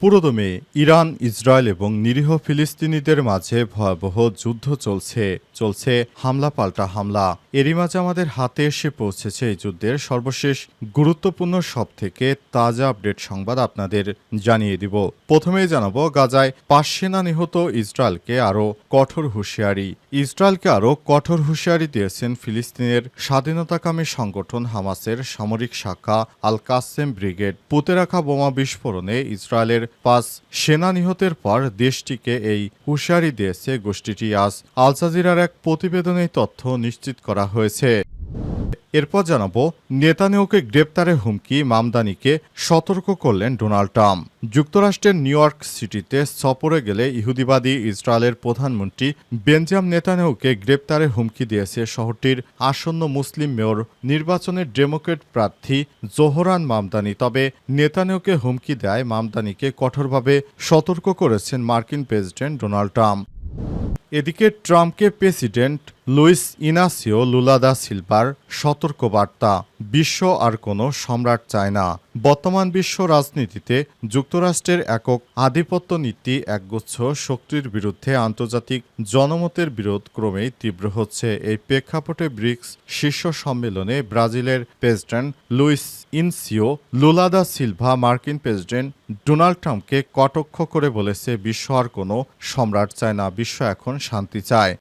পুরোদমে Iran, Israel এবং নিরীহ ফিলিস্তিনিদের মাঝে ভয়াবহ যুদ্ধ চলছে। চলছে হামলা পাল্টা হামলা। এরই মাঝে আমাদের হাতে এসে পৌঁছেছে এই যুদ্ধের সর্বশেষ গুরুত্বপূর্ণ সব থেকে তাজা আপডেট সংবাদ আপনাদের জানিয়ে দিব। প্রথমেই জানাব, গাজায় পাঁচ সেনা নিহত ইসরায়েলকে আরও কঠোর হুঁশিয়ারি। ইসরায়েলকে আরও কঠোর হুঁশিয়ারি দিয়েছেন ফিলিস্তিনের স্বাধীনতাকামী সংগঠন হামাসের সামরিক শাখা আল কাসেম ব্রিগেড। পুঁতে রাখা বোমা বিস্ফোরণে ইসরায়েলের পাঁচ সেনা নিহতের পর দেশটিকে এই হুঁশিয়ারি দিয়েছে গোষ্ঠীটি। আজ আলসাজিরার এক প্রতিবেদনে তথ্য নিশ্চিত করা হয়েছে। এরপর জানাব, নেতানিয়াহুকে গ্রেপ্তারের হুমকি, মামদানিকে সতর্ক করলেন ডোনাল্ড ট্রাম্প। যুক্তরাষ্ট্রের নিউ সিটিতে সফরে গেলে ইহুদিবাদী ইসরায়েলের প্রধানমন্ত্রী বেঞ্জাম নেতানিয়াহুকে গ্রেপ্তারের হুমকি দিয়েছে শহরটির আসন্ন মুসলিম মেয়র নির্বাচনের ডেমোক্রেট প্রার্থী জোহরান মামদানি। তবে নেতানিয়াহুকে হুমকি দেয় মামদানিকে কঠোরভাবে সতর্ক করেছেন মার্কিন প্রেসিডেন্ট ডোনাল্ড ট্রাম্প। এদিকে ট্রাম্পকে president Luiz Inacio Lula da silver সতর্কবার্তা। বিশ্ব আর কোনো সম্রাট চায় না। বর্তমান বিশ্ব রাজনীতিতে যুক্তরাষ্ট্রের একক আধিপত্য নীতি একগুচ্ছ শক্তির বিরুদ্ধে আন্তর্জাতিক জনমতের বিরোধ ক্রমেই তীব্র হচ্ছে। এই প্রেক্ষাপটে ব্রিক্স শীর্ষ সম্মেলনে ব্রাজিলের president Luiz Inacio Lula da Silva মার্কিন প্রেসিডেন্ট ডোনাল্ড ট্রাম্পকে কটাক্ষ করে বলেছে, বিশ্ব আর কোনো সম্রাট চায় না। বিশ্ব এখন শান্তি চায়।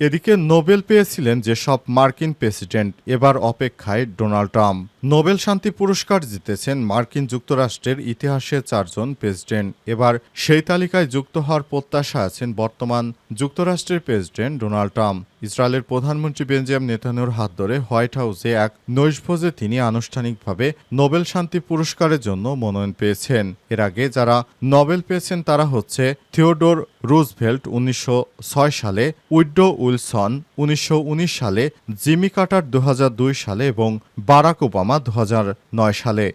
এদিকে নোবেল পেয়েছিলেন যেসব মার্কিন প্রেসিডেন্ট এবার অপেক্ষায় ডোনাল্ড ট্রাম্প। নোবেল শান্তি পুরস্কার জিতেছেন মার্কিন যুক্তরাষ্ট্রের ইতিহাসে চারজন প্রেসিডেন্ট। এবার সেই তালিকায় যুক্ত হওয়ার প্রত্যাশা আছেন বর্তমান যুক্তরাষ্ট্রের প্রেসিডেন্ট ডোনাল্ড ট্রাম্প। ইসরায়েলের প্রধানমন্ত্রী বেঞ্জাম নেতানুর হাত ধরে হোয়াইট হাউসে এক নৈশভোজে তিনি আনুষ্ঠানিকভাবে নোবেল শান্তি পুরস্কারের জন্য মনোনয়ন পেয়েছেন। এর আগে যারা নোবেল পেয়েছেন তারা হচ্ছে থিওডোর রুজভেল্ট উনিশশো ছয় সালে উইডো উইলসন উনিশশো উনিশ সালে, জিমি কাটার দু হাজার দুই সালে এবং বারাক ওবামা দু হাজার নয় সালে।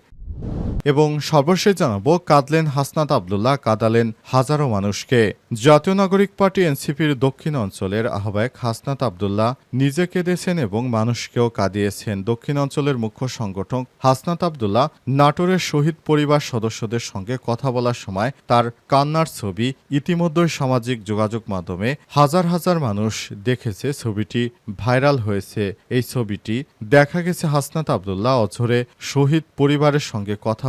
এবং সর্বশেষ জানাব, কাঁদলেন হাসনাত আবদুল্লাহ, কাঁদালেন হাজারো মানুষকে। জাতীয় নাগরিক পার্টি এনসিপির দক্ষিণ অঞ্চলের আহ্বায়ক হাসনাত আবদুল্লাহ নিজে কেঁদেছেন এবং মানুষকেও কাঁদিয়েছেন। দক্ষিণ অঞ্চলের মুখ্য সংগঠক হাসনাত আবদুল্লাহ নাটোরের শহীদ পরিবার সদস্যদের সঙ্গে কথা বলার সময় তার কান্নার ছবি ইতিমধ্যেই সামাজিক যোগাযোগ মাধ্যমে হাজার হাজার মানুষ দেখেছে। ছবিটি ভাইরাল হয়েছে। এই ছবিটি দেখা গেছে হাসনাত আবদুল্লাহ অঝরে শহীদ পরিবারের সঙ্গে কথা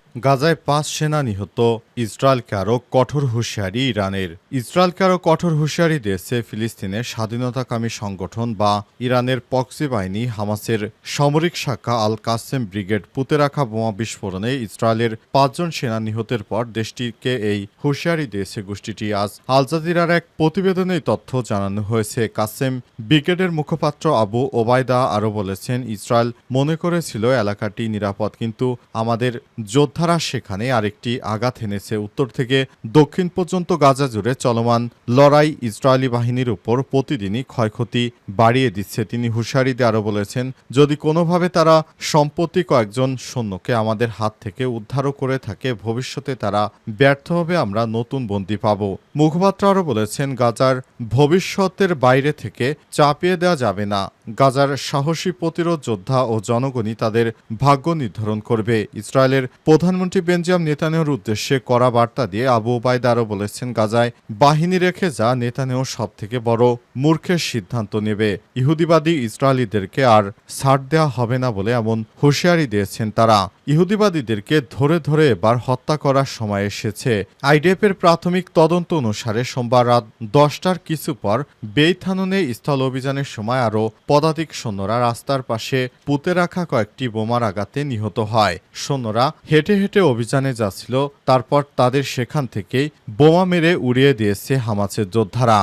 গাজায় পাঁচ সেনা নিহত, ইসরায়েলকে আরও কঠোর হুঁশিয়ারি ইরানের। ইসরায়েলকে আরও কঠোর হুঁশিয়ারি দিয়েছে ফিলিস্তিনের স্বাধীনতাকামী সংগঠন বা ইরানের পক্সি বাহিনী হামাসের সামরিক শাখা আল কাসেম ব্রিগেড পুঁতে রাখা বোমা বিস্ফোরণে ইসরায়েলের পাঁচজন সেনা নিহতের পর দেশটিকে এই হুঁশিয়ারি দিয়েছে গোষ্ঠীটি। আজ আল জাজিরার এক প্রতিবেদনে তথ্য জানানো হয়েছে। কাসেম ব্রিগেডের মুখপাত্র আবু ওবায়দা আরও বলেছেন, ইসরায়েল মনে করেছিল, এলাকাটি নিরাপদ, কিন্তু আমাদের যোদ্ধা যোদ্ধারা সেখানে আরেকটি আঘাত এনেছে। উত্তর থেকে দক্ষিণ পর্যন্ত গাজা জুড়ে চলমান লড়াই ইসরায়েলি বাহিনীর উপর প্রতিদিনই ক্ষয়ক্ষতি বাড়িয়ে দিচ্ছে। তিনি হুঁশিয়ারিতে আরও বলেছেন, যদি কোনোভাবে তারা সম্পত্তি কয়েকজন সৈন্যকে আমাদের হাত থেকে উদ্ধারও করে থাকে, ভবিষ্যতে তারা ব্যর্থ হবে, আমরা নতুন বন্দি পাব। মুখপাত্র আরও বলেছেন, গাজার ভবিষ্যতের বাইরে থেকে চাপিয়ে দেওয়া যাবে না। গাজার সাহসী প্রতিরোধ যোদ্ধা ও জনগণই তাদের ভাগ্য নির্ধারণ করবে। ইসরায়েলের প্রধানমন্ত্রী বেঞ্জাম নেতানিয়াহুর উদ্দেশ্যে করা বার্তা দিয়ে আবু ওবায়দা আরও বলেছেন, গাজায় বাহিনী রেখে যা নেতানিয়াহু সব থেকে বড় মূর্খের সিদ্ধান্ত নেবে। ইহুদিবাদী ইসরায়েলিদেরকে আর ছাড় দেওয়া হবে না বলে এমন হুঁশিয়ারি দিয়েছেন তারা। ইহুদিবাদীদেরকে ধরে ধরে এবার হত্যা করার সময় এসেছে। আইডিএফের প্রাথমিক তদন্ত অনুসারে সোমবার রাত দশটার কিছু পর বেইথাননে স্থল অভিযানের সময় আরও পদাতিক সৈন্যরা রাস্তার পাশে পুঁতে রাখা কয়েকটি বোমার আঘাতে নিহত হয়। সৈন্যরা হেঁটে হেঁটে অভিযানে যাচ্ছিল তারপর তাদের সেখান থেকেই বোমা মেরে উড়িয়ে দিয়েছে হামাসের যোদ্ধারা।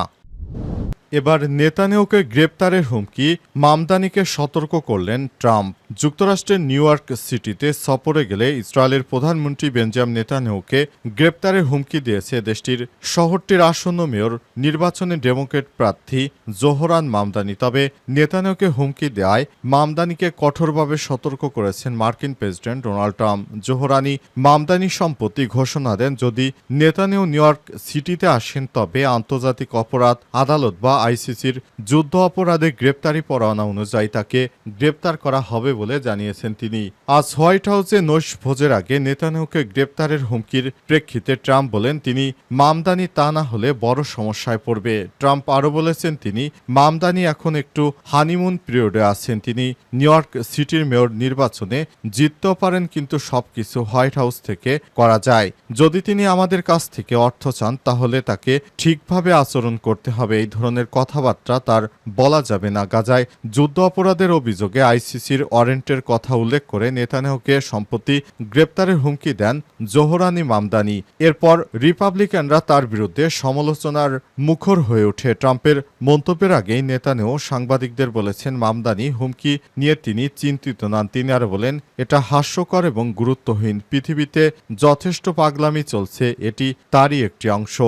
এবার নেতানিয়াহুকে গ্রেপ্তারের হুমকি, মামদানিকে সতর্ক করলেন ট্রাম্প। যুক্তরাষ্ট্রের নিউ ইয়র্ক সিটিতে সফরে গেলে ইসরায়েলের প্রধানমন্ত্রী বেঞ্জাম নেতানিয়াহুকে গ্রেপ্তারের হুমকি দিয়েছে দেশটির শহরটির আসন্ন মেয়র, নির্বাচনে ডেমোক্রেট প্রার্থী জোহরান মামদানি। তবে নেতানিয়াহুকে হুমকি দেয় মামদানিকে কঠোরভাবে সতর্ক করেছেন মার্কিন president Donald Trump. Zohran Mamdani সম্পত্তি ঘোষণা দেন, যদি নেতানিয়াহু নিউ ইয়র্ক সিটিতে আসেন, তবে আন্তর্জাতিক অপরাধ, আদালত বা আইসিসির যুদ্ধ অপরাধে গ্রেপ্তারি পরোয়ানা অনুযায়ী তাকে গ্রেপ্তার করা হবে বলে জানিয়েছেন তিনি। আজ হোয়াইট হাউসে নৈশ ভোজের আগে নেতানিয়াহুকে গ্রেপ্তারের হুমকির প্রেক্ষিতে ট্রাম্প বলেন তিনি, মামদানি তা না হলে বড় সমস্যায় পড়বে। ট্রাম্প আরও বলেছেন তিনি, মামদানি এখন একটু হানিমুন পিরিয়ডে আছেন। তিনি নিউ ইয়র্ক সিটির মেয়র নির্বাচনে জিততেও পারেন, কিন্তু সবকিছু হোয়াইট হাউস থেকে করা যায়। যদি তিনি আমাদের কাছ থেকে অর্থ চান, তাহলে তাকে ঠিকভাবে আচরণ করতে হবে। এই ধরনের কথাবার্তা তার বলা যাবে না। গাজায় যুদ্ধ অপরাধের অভিযোগে আইসিসির ওয়ারেন্টের কথা উল্লেখ করে নেতানিয়াহুকে সম্প্রতি গ্রেপ্তারের হুমকি দেন জোহরানি মামদানি। এরপর রিপাবলিকানরা তার বিরুদ্ধে সমালোচনার মুখর হয়ে ওঠে। ট্রাম্পের মন্তব্যের আগেই নেতানিয়াহু সাংবাদিকদের বলেছেন, মামদানি হুমকি নিয়ে তিনি চিন্তিত নন তিনি আর বলেন, এটা হাস্যকর এবং গুরুত্বহীন। পৃথিবীতে যথেষ্ট পাগলামি চলছে। এটি তারই একটি অংশ।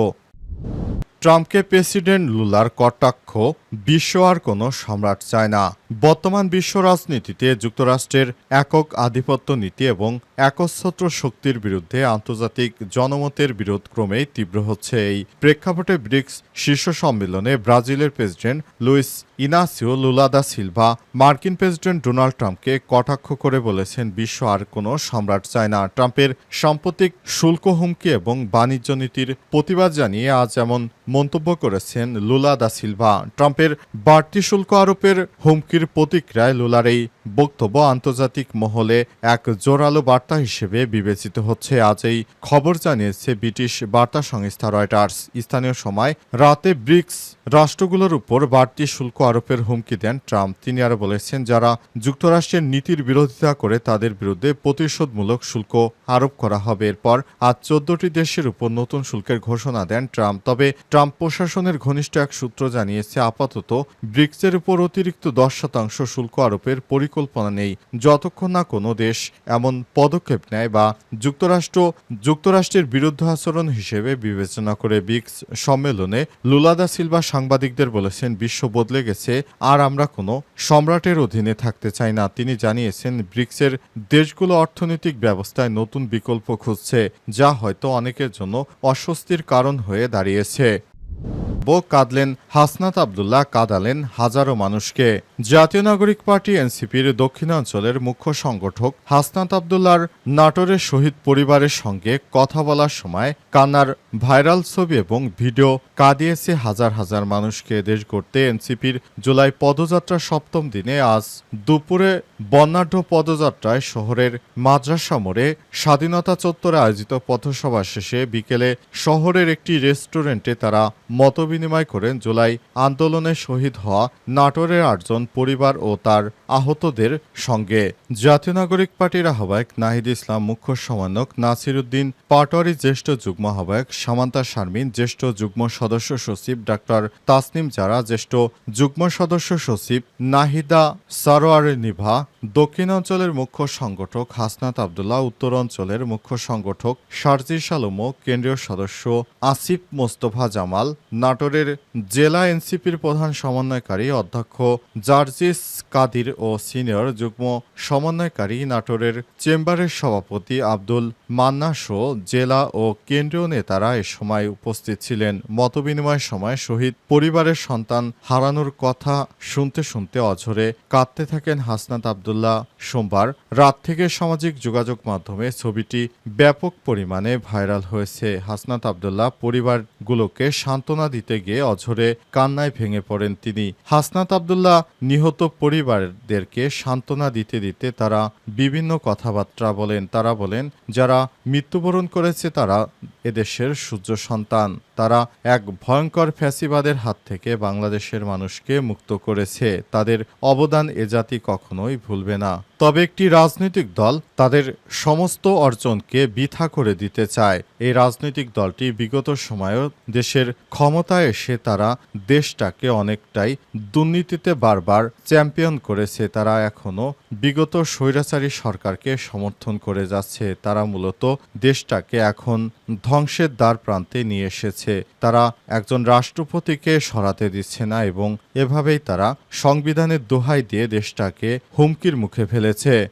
ট্রাম্পকে প্রেসিডেন্ট লুলার কটাক্ষ বিশ্ব আর কোনো সম্রাট চায় না। বর্তমান বিশ্ব রাজনীতিতে যুক্তরাষ্ট্রের একক আধিপত্য নীতি এবং একচ্ছত্র শক্তির বিরুদ্ধে আন্তর্জাতিক জনমতের বিরোধ ক্রমেই তীব্র হচ্ছে এই প্রেক্ষাপটে ব্রিক্স শীর্ষ সম্মেলনে ব্রাজিলের president Luiz Inacio Lula da Silva মার্কিন প্রেসিডেন্ট ডোনাল্ড ট্রাম্পকে কটাক্ষ করে বলেছেন, বিশ্ব আর কোনো সম্রাট চায় না। ট্রাম্পের সাম্প্রতিক শুল্ক হুমকি এবং বাণিজ্য নীতির প্রতিবাদ জানিয়ে আজ এমন মন্তব্য করেছেন লুলাদা সিলভা। সিলভা ট্রাম্পের বাড়তি শুল্ক আরোপের হুমকির প্রতিক্রিয়ায় লুলার এই বক্তব্য আন্তর্জাতিক মহলে এক জোরালো বার্তা হিসেবে বিবেচিত হচ্ছে। আজ এই খবর জানিয়েছে ব্রিটিশ বার্তা সংস্থা রয়টার্স। স্থানীয় সময় রাতে ব্রিক্স রাষ্ট্রগুলোর উপর বাড়তি শুল্ক আরোপের হুমকি দেন ট্রাম্প। তিনি আরও বলেছেন, যারা যুক্তরাষ্ট্রের নীতির বিরোধিতা করে তাদের বিরুদ্ধে প্রতিশোধমূলক শুল্ক আরোপ করা হবে। এরপর আজ চোদ্দটি দেশের উপর নতুন শুল্কের ঘোষণা দেন ট্রাম্প। তবে ট্রাম্প প্রশাসনের ঘনিষ্ঠ এক সূত্র জানিয়েছে আপাতত ব্রিক্সের উপর অতিরিক্ত দশ শতাংশ শুল্ক আরোপের পরিকল্পনা নেই। যতক্ষণ না কোনো দেশ এমন পদক্ষেপ নেয় বা যুক্তরাষ্ট্র যুক্তরাষ্ট্রের বিরুদ্ধ আচরণ হিসেবে বিবেচনা করে ব্রিক্স সম্মেলনে লুলাদা সিলভা সাংবাদিকদের বলেছেন, বিশ্ব বদলে গেছে আর আমরা কোনো সম্রাটের অধীনে থাকতে চাই না। তিনি জানিয়েছেন, ব্রিক্সের দেশগুলো অর্থনৈতিক ব্যবস্থায় নতুন বিকল্প খুঁজছে, যা হয়তো অনেকের জন্য অস্বস্তির কারণ হয়ে দাঁড়িয়েছে। বো কাঁদলেন হাসনাত আবদুল্লাহ কাঁদালেন হাজারো মানুষকে। জাতীয় নাগরিক পার্টি এনসিপির দক্ষিণাঞ্চলের মুখ্য সংগঠক হাসনাত আবদুল্লার নাটোরের শহীদ পরিবারের সঙ্গে কথা বলার সময় কান্নার ভাইরাল ছবি এবং ভিডিও কাঁদিয়েছে হাজার হাজার মানুষকে দেশ গড়তে এনসিপির জুলাই পদযাত্রার সপ্তম দিনে আজ দুপুরে বর্ণাঢ্য পদযাত্রায় শহরের মাদ্রাসা মোড়ে স্বাধীনতা চত্বরে আয়োজিত পথসভা শেষে বিকেলে শহরের একটি রেস্টুরেন্টে তারা মতবিনিময় করেন জুলাই আন্দোলনে শহীদ হওয়া নাটোরের আটজন পরিবার ও তার আহতদের সঙ্গে। জাতীয় নাগরিক পার্টির আহ্বায়ক নাহিদ ইসলাম, মুখ্য সমন্বয়ক নাসির উদ্দিন পাটোয়ারি জ্যেষ্ঠ যুগ্ম আহ্বায়ক সামান্তা শারমিন, জ্যেষ্ঠ যুগ্ম সদস্য সচিব ডাক্তার তাসনিম জারা, জ্যেষ্ঠ যুগ্ম সদস্য সচিব নাহিদা সারোয়ার নিভা দক্ষিণাঞ্চলের মুখ্য সংগঠক হাসনাত আবদুল্লাহ, উত্তর অঞ্চলের মুখ্য সংগঠক শারজির সালমো কেন্দ্রীয় সদস্য আসিফ মোস্তফা জামাল, নাটোরের জেলা এনসিপির প্রধান সমন্বয়কারী অধ্যক্ষ জার্জিস কাদির ও সিনিয়র যুগ্ম সমন্বয়কারী নাটোরের চেম্বারের সভাপতি আব্দুল মান্না শো জেলা ও কেন্দ্রীয় নেতারা এ সময় উপস্থিত ছিলেন। মতবিনিময়ের সময় শহীদ পরিবারের সন্তান হারানোর কথা শুনতে শুনতে অঝরে কাঁদতে থাকেন হাসনাত আবদুল্লাহ। সোমবার রাত থেকে সামাজিক যোগাযোগ মাধ্যমে ছবিটি ব্যাপক পরিমাণে ভাইরাল হয়েছে। হাসনাত আবদুল্লাহ পরিবারগুলোকে সান্ত্বনা দিতে গিয়ে অঝরে কান্নায় ভেঙে পড়েন তিনি। হাসনাত আবদুল্লাহ নিহত পরিবারদেরকে সান্ত্বনা দিতে দিতে তারা বিভিন্ন কথাবার্তা বলেন, তারা বলেন, যারা মৃত্যুবরণ করেছে তারা এদেশের সূর্য সন্তান। তারা এক ভয়ঙ্কর ফ্যাসিবাদের হাত থেকে বাংলাদেশের মানুষকে মুক্ত করেছে। তাদের অবদান এ জাতি কখনোই ভুলবে না। তবে একটি রাজনৈতিক দল তাদের সমস্ত অর্জনকে বৃথা করে দিতে চায়। এই রাজনৈতিক দলটি বিগত সময়েও দেশের ক্ষমতায় এসে তারা দেশটাকে অনেকটাই দুর্নীতিতে বারবার চ্যাম্পিয়ন করেছে। তারা এখনও বিগত স্বৈরাচারী সরকারকে সমর্থন করে যাচ্ছে। তারা মূলত দেশটাকে এখন ধ্বংসের দ্বার প্রান্তে নিয়ে এসেছে। তারা একজন রাষ্ট্রপতিকে সরাতে দিচ্ছে না এবং এভাবেই তারা সংবিধানের দোহাই দিয়ে দেশটাকে হুমকির মুখে છે.